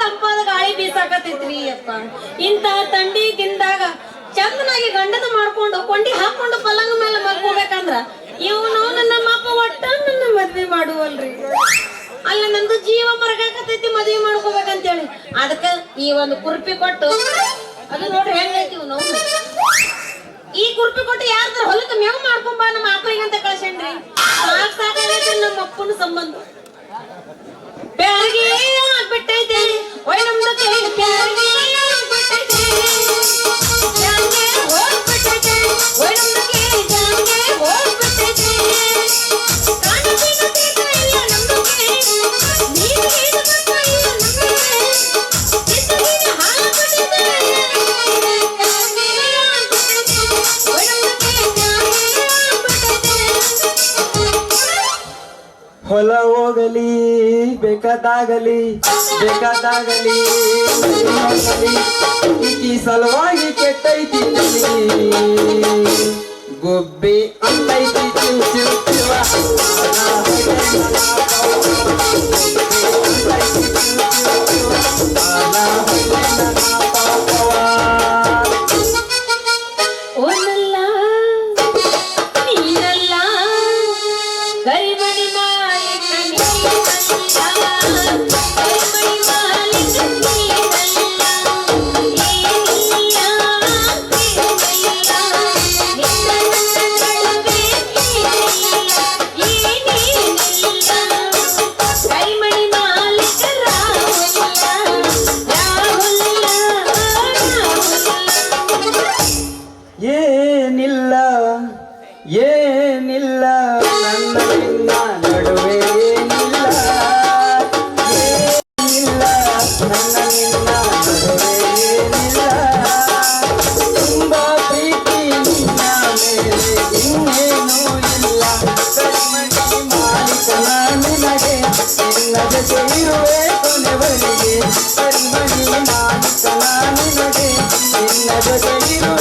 ತಂಪಾದ ಗಾಳಿ ಬೀಸಾಕತೈತ್ರಿ ಅಪ್ಪ. ಇಂತ ತಂಡಿ ತಿಂದಾಗ ಚಂದನಾಗಿ ಗಂಡದ ಮಾಡ್ಕೊಂಡು ಕೊಂಡಿ ಹಾಕೊಂಡು ಪಲ್ಲಂಗ ಮೇಲೆ ಮಲ್ಕೋಬೇಕಂದ್ರ ಇವನು ನನ್ನ ಅಪ್ಪ ಒಟ್ಟ ನನ್ನ ಮದ್ವೆ ಮಾಡುವಲ್ರಿ. ಅಲ್ಲ ನಂದು ಜೀವ ಮರಗಾಕತೈತಿ ಮದ್ವೆ ಮಾಡ್ಕೋಬೇಕಂತೇಳಿ. ಅದಕ್ಕೆ ಈ ಒಂದು ಕುರ್ಪಿ ಕೊಟ್ಟು ಅದು ನೋಡ್ರಿ ಹೆಂಗೈತಿ ಈ ಕುರ್ಪಿ ಕೊಟ್ಟು ಯಾರ್ದಾರ ಹೊಲಕ್ಕೆ ಮೇವು ಮಾಡ್ಕೊಂಬ ನಮ್ಮ ಅಪ್ಪನಿಗಂತ ಕಳ್ಸೇನ್ರಿ. संबंध। ಹೊಲ ಹೋಗಲಿ ಬೇಕಾದಾಗಲಿ ಬೇಕಾದಾಗಲಿ ಈ ಸಲುವಾಗಿ ಕೆಟ್ಟೈತಿ ಗೊಬ್ಬೆ ಅಂತೈತಿ ಚಿವ ಏನಿಲ್ಲ ಏನಿಲ್ಲ ನನ್ನ ನಿನ್ನ ನಡುವೆ ಏನಿಲ್ಲ. ಏನಿಲ್ಲ ನನ್ನ ನಿನ್ನ ನಡುವೆ ಏನಿಲ್ಲ. ತುಂಬ ಪ್ರೀತಿ ನಿನ್ನ ಮೇಲೆ, ಇನ್ನೇನೂ ಇಲ್ಲ. ಕರ್ಮಕ್ಕೆ ಮಾಲಿಕನ ನಿನಗೆ ನಿನ್ನ ಜೊತೆ ಇರುವೆ ಕೊನೆವರೆಗೆ ಕರ್ಮಣಿ ಮಾಲಿಕನ ನಿನಗೆ ನಿನ್ನ ಜೊತೆ ಇರುವೆ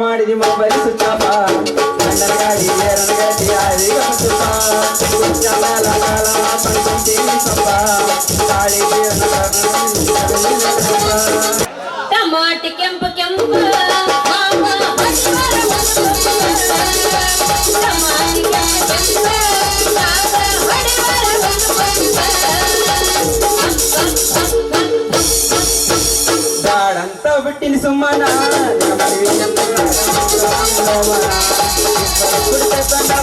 ಮಾಡಿ ಮೊಬೈಲ್ ಸುಚಾಪ ನನ್ನ ಗಾಡಿ ಎರಡು ಗಟ್ಟಿ ಆಡಿ ಗಮಸುಪ ಕೆಂಪು ಕೆಂಪು ಗಾಡಂತ ಬಿಟ್ಟಿನಿ ಸುಮ್ಮನ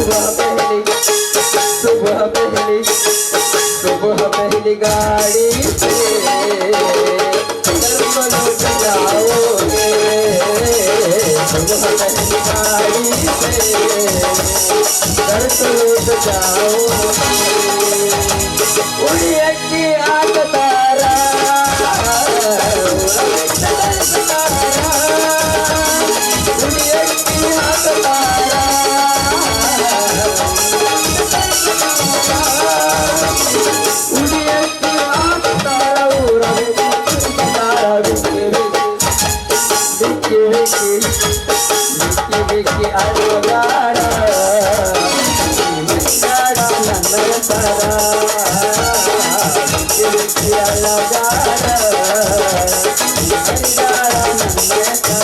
सुबह पहली सुबह पहली सुबह पहली गाड़ी से कर्मलो जाओगे। सुबह पहली गाड़ी से कर्मलो जाओगे। उड़िया की आदत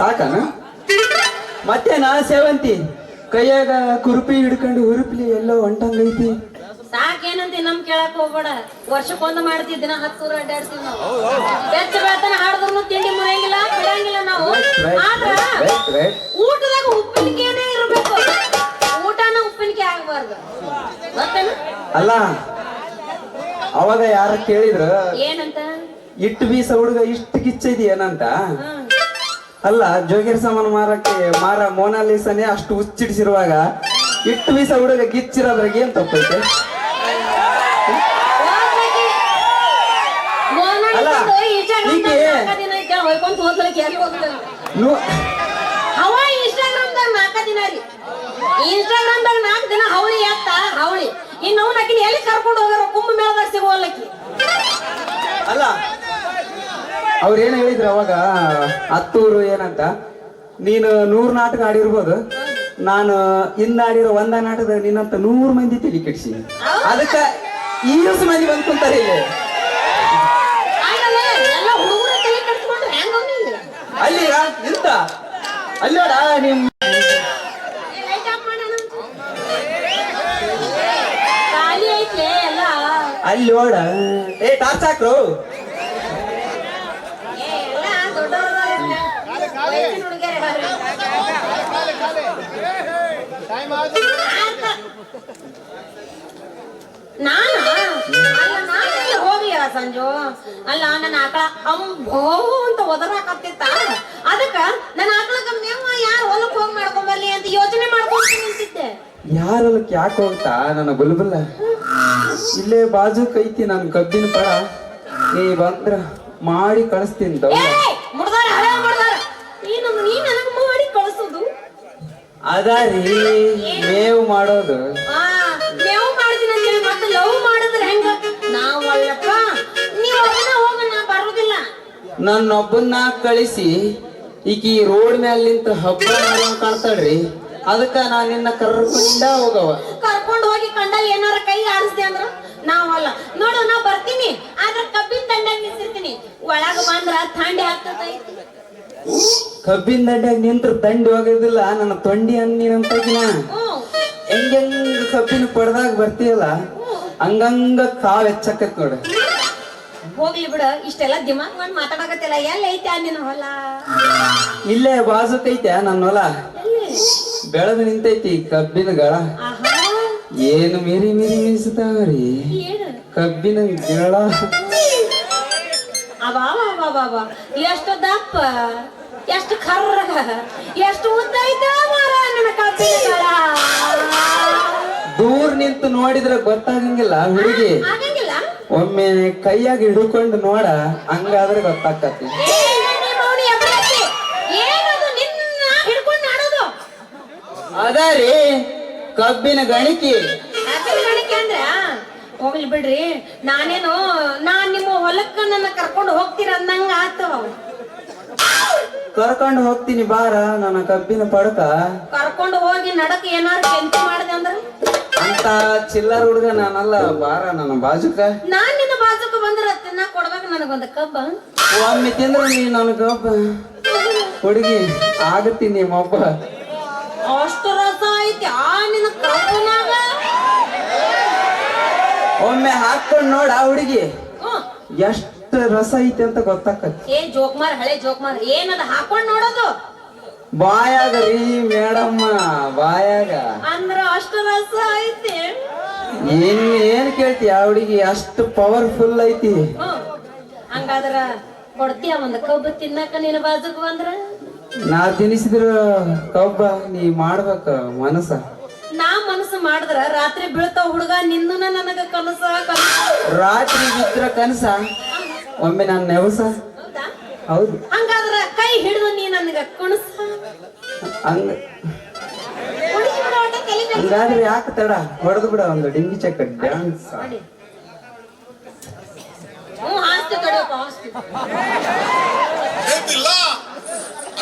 ಸಾಕನ? ಮತ್ತೆ ನಾ ಸೇವಂತಿ. ಕೈಯಾಗ ಕುರುಪಿ ಹಿಡ್ಕೊಂಡು ಹುರುಪ್ಲಿ ಎಲ್ಲೋ ಹೊಂಟಂಗೈತಿ ಸಾಕೇನಂತಿ ನಮ್ ಕೇಳಕ್ ಹೋಗ್ಬೇಡ. ವರ್ಷಕ್ಕೊಂದು ಮಾಡ್ತೀವಿ ದಿನ ಹತ್ತು ಸೂರ ಅಡ್ಡಾಡ್ತೀವಿ ನಾವು. ಬೆಚ್ಚ ಬೆಳತನ ಹಾಡಿದ್ರು ತಿಂಡಿ ಮುರಿಯಂಗಿಲ್ಲ ಬಿಡಂಗಿಲ್ಲ ನಾವು. ಆದ್ರ ಊಟದಾಗ ಉಪ್ಪಿನಕಾಯನೇ ಇರ್ಬೇಕು. ಊಟನ ಉಪ್ಪಿನಕಾಯಿ ಆಗ್ಬಾರ್ದು. ಗೊತ್ತೇನ ಅಲ್ಲ ಅವಾಗ ಯಾರ ಕೇಳಿದ್ರು ಏನಂತ? ಇಟ್ಟು ಬೀಸ ಹುಡುಗ ಇಷ್ಟು ಕಿಚ್ಚೈತಿ ಏನಂತ ಹ್ಮ್. ಅಲ್ಲ ಜೋಗಿರ್ ಸಾಮಾನು ಮಾರಕ್ಕೆ ಮಾರ ಮೋನಾಲಿಸನೇ ಅಷ್ಟು ಹುಚ್ಚಿಡಿಸಿರುವಾಗ ಇಟ್ಟು ಬೀಸ ಹುಡುಗ ಗಿಚ್ಚಿರೋದ್ರಾಗ ಏನ್ ತಪ್ಪೈತೆ? ಅಲ್ಲ, ಈಕೆ- ದಾಗ ನಾಲ್ಕ ದಿನ ಹವಳಿ ಎತ್ತ ಹವಳಿ ಇನ್ನು ಅವ್ನ ಆಕಿನ ಎಲ್ಲಿ ಕರ್ಕೊಂಡು ಹೋಗಾರ ಕುಂಭ ಮೇಳದಾಗ ಸಿಗೋಲ್ಲಕ್ಕಿ ಅಲ್ಲ ಅವ್ರೇನ್ ಹೇಳಿದ್ರು ಅವಾಗ, ಹತ್ತೂರು ಏನಂತ? ನೀನು ನೂರು ನಾಟಕ ಆಡಿರ್ಬೋದು. ನಾನು ಇಂದ ಆಡಿರೋ ಒಂದ ನಾಟಕ ನಿನ್ನಂತ ನೂರು ಮಂದಿ ತಿಳಿ ಕೆಡ್ಸಿ. ಅದಕ್ಕ ಈಸ್ ಮಂದಿ ಬಂದ್ಕೊಂತಾರೆ ಇಲ್ಲಿ. ಅಲ್ಲಿ ಇಂತ ಅಲ್ಲಿ ನಿಮ್ ಲೈಟ್ ಆಫ್ ಮಾಡೋಣ ಖಾಲಿ ಐತ್ಲೆ ಎಲ್ಲ ಅಲ್ಲಿ ನೋಡ. ಏ, ಟಾರ್ಚ್ ಹಾಕ್ರು ನಾನ? ಅಲ್ಲ ನಾನು ಹೋಗಿ ಸಂಜು? ಅಲ್ಲ ನನ್ನ ಆಕಳ ಅಂಬೋ ಅಂತ ಒದರಾಕತ್ತಿತ್ತ? ಅದಕ್ಕ ನನ್ನ ಆಕಳಕ್ಕ ಮೇವ ಯಾರು ಹೊಲಕ್ ಹೋಗಿ ಮಾಡ್ಕೊಂಬರ್ಲಿ ಅಂತ ಯೋಚನೆ ಮಾಡ್ಕೊಂಡು ನಿಂತಿದ್ದೆ ಯಾರಲ್ಲಕ್ಕೆ ಯಾಕೆ ಹೋಗ್ತಾ? ನನ್ನ ಬುಲ್ಬುಲ್ಲ. ಇಲ್ಲೇ ಬಾಜು ಕೈತಿ ನಾನು ಕಬ್ಬಿನ ಪಳ. ನೀ ಬಂದ್ರ ಮಾಡಿ ಕಳಿಸ್ತೀನಿ ಅದಾರಿ ಮೇವು ಮಾಡೋದು. ಆ ಮೇವು ಮಾಡ್ತೀನಿ ಅಂತೇಳಿ ಮತ್ತೆ ಲವ್ ಮಾಡಿದ್ರೆ ಹೆಂಗ? ನಾವು ಒಳ್ಳಪ್ಪ ನೀವ್ ಅದನ್ನ ಹೋಗ ನಾ ಬರುದಿಲ್ಲ. ನನ್ನೊಬ್ಬನ್ನ ಕಳಿಸಿ ಈಕಿ ರೋಡ್ ಮ್ಯಾಲ ನಿಂತ ಹಬ್ಬ ಮಾಡೋಂಗ್ ಕಾಣ್ತಾಳ್ರಿ. ಅದಕ್ಕ ನಾ ನಿನ್ನ ಕರ್ಕೊಂಡ ಹೋಗವ. ಕರ್ಕೊಂಡು ಹೋಗಿ ಕಂಡಲ್ಲಿ ಏನಾರ ಕೈ ಆಡಿಸ್ದೆ ಅಂದ್ರ ನಾವಲ್ಲ ನೋಡು ನಾ ಬರ್ತೀನಿ ಆದ್ರ ಕಬ್ಬಿನ ತಂಡ ನಿಂತಿರ್ತೀನಿ. ಒಳಗ ಬಂದ್ರ ಥಂಡಿ ಆಗ್ತದೈತಿ ಕಬ್ಬಿನ ದಂಡ್ಯಾಗ ನಿಂತ್ರ ತಂಡಿ ಹೋಗೋದಿಲ್ಲ ನನ್ನ ತೊಂಡಿ ಅನ್ನಿನಂತಾಗಿನ ಹ್ಮ್ ಹೆಂಗೆಂಗ್ ಕಬ್ಬಿನ ಪಡ್ದಾಗ ಬರ್ತೀಯಲ್ಲ ಹಂಗಂಗ ಕಾವ್ ಹೆಚ್ಚಕತ್ ನೋಡು. ಹೋಗ್ಲಿ ಬಿಡ ಇಷ್ಟೆಲ್ಲ ದಿಮಾಗ್ ಮಾಡಿ ಮಾತಾಡಕತ್ತಿಲ್ಲ. ಎಲ್ಲಿ ಐತೆ ನಿನ್ನ ಹೊಲ? ಇಲ್ಲೇ ಬಾಜುಕೈತೆ ನನ್ನ ಹೊಲ. ಬೆಳೆದು ನಿಂತೈತಿ ಕಬ್ಬಿನ ಗಳ. ಏನು ಮಿರಿ ಮಿರಿ ಮೀಸತಾವ್ರಿ ಕಬ್ಬಿನ ಗಳ. ಅಬಾಬಾಬಾಬಾಬಾ. ಎಷ್ಟು ದಪ್ಪ ಎಷ್ಟು ಕರ್ರ ಎಷ್ಟು ಉದ್ದ ಐತೆ ಮಾರ ನನ್ನ ದೂರ ನಿಂತು ನೋಡಿದ್ರೆ ಗೊತ್ತಾಗಂಗಿಲ್ಲ ಹುಡುಗಿ. ಆಗಂಗಿಲ್ಲ. ಒಮ್ಮೆ ಕೈಯಾಗಿ ಹಿಡ್ಕೊಂಡು ನೋಡ ಹಂಗಾದ್ರೆ ಗೊತ್ತಾಕತಿ ಅದ ರೀ ಕಬ್ಬಿನ ಗಣಿಕಿ. ಅಂದ್ರೆ? ಹೋಗ್ಲಿ ಬಿಡ್ರಿ ನಾನೇನು ನಾನ್ ನಿಮ್ಮ ಹೊಲಕ್ಕ ನನ್ನ ಕರ್ಕೊಂಡು ಹೋಗ್ತೀರ ಅಂದಂಗ ಆತವ. ಕರ್ಕೊಂಡು ಹೋಗ್ತೀನಿ ಬಾರ ನನ್ನ ಕಬ್ಬಿನ ಪಡಕ. ಕರ್ಕೊಂಡು ಹೋಗಿ ನಡಕ ಏನಾರು ಕೆಂತಿ ಮಾಡಿದೆ ಅಂದ್ರೆ? ಅಂತ ಚಿಲ್ಲರ್ ಹುಡುಗ ನಾನಲ್ಲ ಬಾರ ನನ್ನ ಬಾಜುಕ. ನಾನ್ ನಿನ್ನ ಬಾಜುಕ ಬಂದ್ರ ತಿನ್ನ ಕೊಡ್ಬೇಕು ನನಗೊಂದು ಕಬ್ಬ. ಒಮ್ಮೆ ತಿಂದ್ರ ನೀ ನನ್ನ ಕಬ್ಬ. ಹುಡುಗಿ ಆಗತ್ತಿ ನಿಮ್ಮೊಬ್ಬ ಅಷ್ಟು ರಸ ಐತಿ ಆ ನಿನ್ನ ಕಬ್ಬನಾಗ? ಒಮ್ಮೆ ಹಾಕೊಂಡ್ ನೋಡ ಹುಡುಗಿ. ಹ್ಮ್. ಎಷ್ಟು ರಸ ಐತಿ ಅಂತ ಗೊತ್ತಾಕತಿ ಏ ಜೋಕ್ಮಾರ್ ಹಳೆ ಜೋಕ್ಮಾರ್ ಏನದ ಹಾಕೊಂಡ್ ನೋಡೋದು? ಬಾಯಾಗ ರೀ ಮೇಡಮ್ಮ ಬಾಯಾಗ. ಅಂದ್ರ ಅಷ್ಟು ರಸ ಐತಿ. ಏನ್ ಏನ್ ಕೇಳ್ತಿ ಆ ಹುಡುಗಿ? ಅಷ್ಟು ಪವರ್ಫುಲ್ ಐತಿ. ಹ್ಮ್. ಹಂಗಾದ್ರ ಕೊಡ್ತೀಯ ಒಂದ್ ಕಬ್ಬು ತಿನ್ನಕ ನಿನ್ನ ಬಾಜುಕ್ ಬಂದ್ರ? ನಾ ತಿನ್ನಿಸಿದ್ರ ಕಬ್ಬ ನೀ ಮಾಡ್ಬೇಕ ಮನಸ್ಸ. ನಾ ಮನಸ್ಸು ಮಾಡಿದ್ರ ರಾತ್ರಿ ಬೀಳ್ತಾವ ಹುಡುಗ ನಿನ್ನ ನನಗ ಕನಸ ಕನಸ. ರಾತ್ರಿ ಬಿದ್ರ ಕನಸ. ಒಮ್ಮೆ ನಾನು ನೆವಸ? ಹೌದಾ? ಹಂಗಾದ್ರೆ ಕೈ ಹಿಡಿದು ನೀ ನನಗೆ ಕುಣಸ. ಹಂಗ. ಹಂಗಾದ್ರೆ ಯಾಕೆ ತಡ? ಹೊಡೆದು ಬಿಡ ಒಂದು ಡಿಂಗಿ ಚಕ್ಕ ಡ್ಯಾನ್ಸ್ ಹಾಸ್ತಿ ಹ್ಞೂ ಹಾಸ್ತಿ